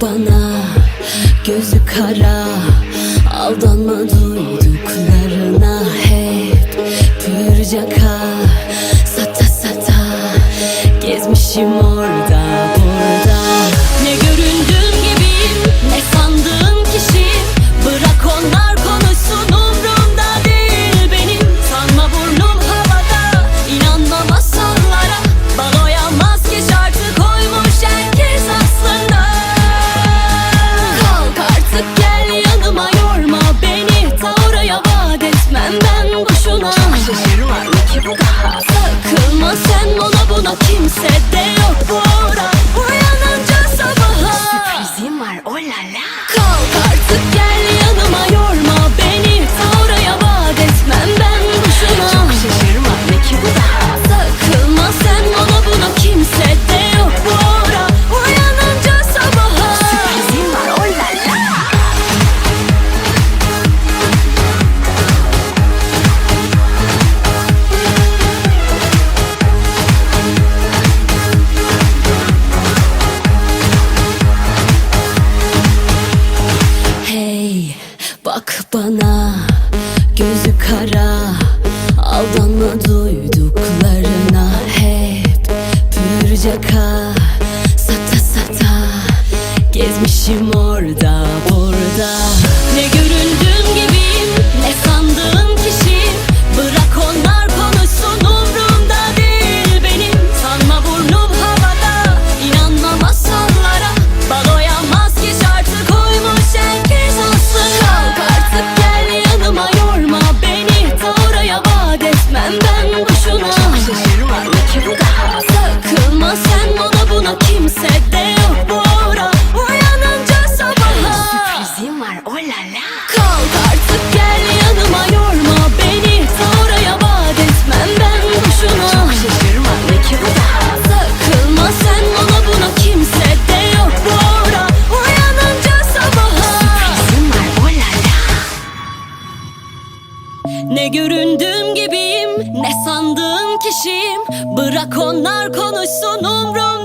bana gözü kara. Aldanma duyduklarına hep pürcaka Sata sata gezmişim orada ona buna kimse de yok bu bak bana gözü kara Aldanma duyduklarına hep pürcaka Sata sata gezmişim orada burada kimse de yok bu ara. Uyanınca sabaha. Sürprizim var. Oh la la. Kalk artık gel yanıma yorma beni. Ta oraya vaat etmem ben boşuna. Çok şaşırma ne ki bu daha Takılma sen ona buna kimse de yok bu ara. Uyanınca sabaha. Sürprizim var. Oh la la. Ne göründüğüm gibiyim ne sandığım kişiyim. Bırak onlar konuşsun umrumda